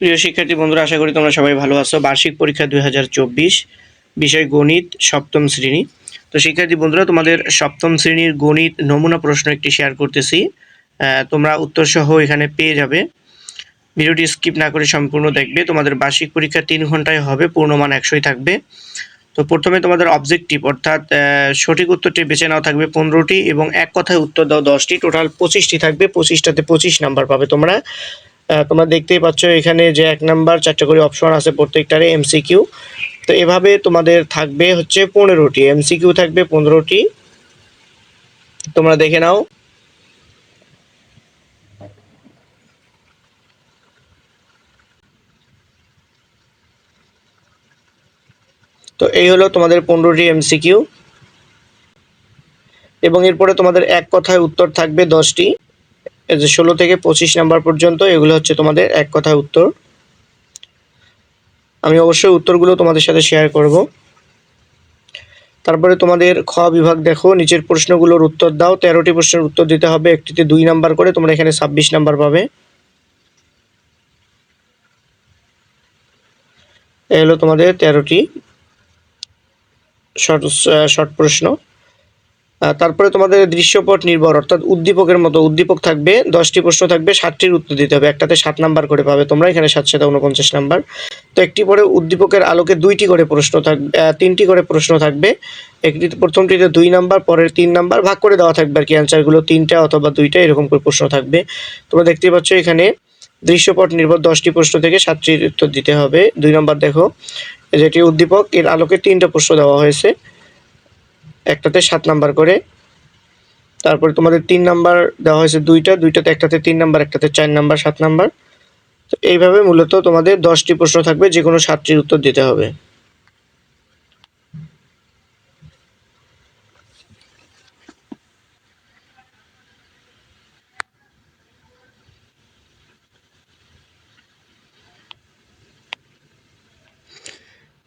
প্রিয় শিক্ষার্থী বন্ধুরা, আশা করি তোমরা সবাই ভালো আছো। বার্ষিক পরীক্ষা দুই হাজার চব্বিশ, বিষয় গণিত, সপ্তম শ্রেণি। তো শিক্ষার্থী বন্ধুরা, তোমাদের সপ্তম শ্রেণির গণিত নমুনা প্রশ্ন একটি শেয়ার করতেছি। তোমরা উত্তর সহ এখানে পেয়ে যাবে। ভিডিওটি স্কিপ না করে সম্পূর্ণ দেখবে। তোমাদের বার্ষিক পরীক্ষা তিন ঘন্টায় হবে, পূর্ণমান একশোই থাকবে। তো প্রথমে তোমাদের অবজেক্টিভ অর্থাৎ সঠিক উত্তরটি বেছে নেওয়া থাকবে পনেরোটি এবং এক কথায় উত্তর দাও দশটি। টোটাল পঁচিশটি থাকবে। পঁচিশটাতে পঁচিশ নাম্বার পাবে তোমরা। তোমরা দেখতেই পাচ্ছ এখানে যে এক নাম্বার চারটে করে অপশন আছে প্রত্যেকটারে এমসিকিউ তো এভাবে তোমাদের থাকবে হচ্ছে পনেরোটি এমসিকিউ থাকবে পনেরোটি। তোমরা দেখে নাও। তো এই হলো তোমাদের পনেরোটি এমসিকিউ এবং এরপরে তোমাদের এক কথায় উত্তর থাকবে দশটি। ষোলো থেকে পঁচিশ নাম্বার পর্যন্ত এগুলো হচ্ছে তোমাদের এক কথায় উত্তর। আমি অবশ্যই উত্তরগুলো তোমাদের সাথে শেয়ার করব। তারপরে তোমাদের খ বিভাগ দেখো, নিচের প্রশ্নগুলোর উত্তর দাও। তেরোটি প্রশ্নের উত্তর দিতে হবে, একটিতে দুই নাম্বার করে, তোমরা এখানে ছাব্বিশ নাম্বার পাবে। এই হলো তোমাদের তেরোটি শর্ট শর্ট প্রশ্ন। তারপরে তোমাদের দৃশ্যপট নির্ভর, অর্থাৎ উদ্দীপকের মতো উদ্দীপক থাকবে, দশটি প্রশ্ন থাকবে ষাটটির উত্তর দিতে হবে, একটাতে সাত নাম্বার করে পাবে তোমরা, এখানে সাত সাথে উনপঞ্চাশ নাম্বার। তো একটি পরে উদ্দীপকের আলোকে দুইটি করে প্রশ্ন থাকবে তিনটি করে প্রশ্ন থাকবে, একটি প্রথমটিতে দুই নাম্বার, পরের তিন নাম্বার, ভাগ করে দেওয়া থাকবে আর কি অ্যান্সারগুলো তিনটা অথবা দুইটা, এরকম করে প্রশ্ন থাকবে। তোমরা দেখতেই পাচ্ছ এখানে দৃশ্যপট নির্ভর, দশটি প্রশ্ন থেকে সাতটির উত্তর দিতে হবে। দুই নাম্বার দেখো, যেটি উদ্দীপক, এর আলোকে তিনটা প্রশ্ন দেওয়া হয়েছে। একটাতে সাত নাম্বার করে। তারপরে তোমাদের তিন নাম্বার দেওয়া হয়েছে দুইটা, দুইটাতে একটাতে তিন নাম্বার, একটাতে চার নাম্বার, সাত নাম্বার। তো এইভাবে মূলত তোমাদের দশটি প্রশ্ন থাকবে যে কোনো সাতটির উত্তর দিতে হবে।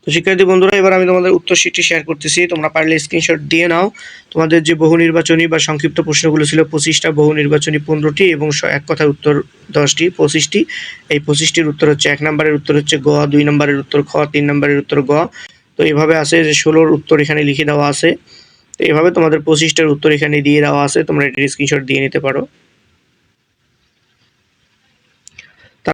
তো শিক্ষার্থী বন্ধুরা, এবার আমি তোমাদের উত্তর শিটটি শেয়ার করতেছি। তোমরা পারলে স্ক্রিনশট দিয়ে নাও। তোমাদের যে বহু নির্বাচনী বা সংক্ষিপ্ত প্রশ্নগুলো ছিল, পঁচিশটা বহু নির্বাচনী পনেরোটি এবং এক কথার উত্তর দশটি, পঁচিশটি। এই পঁচিশটির উত্তর হচ্ছে এক নম্বরের উত্তর হচ্ছে গ, দুই নম্বরের উত্তর খ, তিন নম্বরের উত্তর গ। তো এভাবে আছে যে ষোলোর উত্তর এখানে লিখে দেওয়া আছে। তো এভাবে তোমাদের পঁচিশটার উত্তর এখানে দিয়ে দেওয়া আছে। তোমরা এটির স্ক্রিনশট দিয়ে নিতে পারো।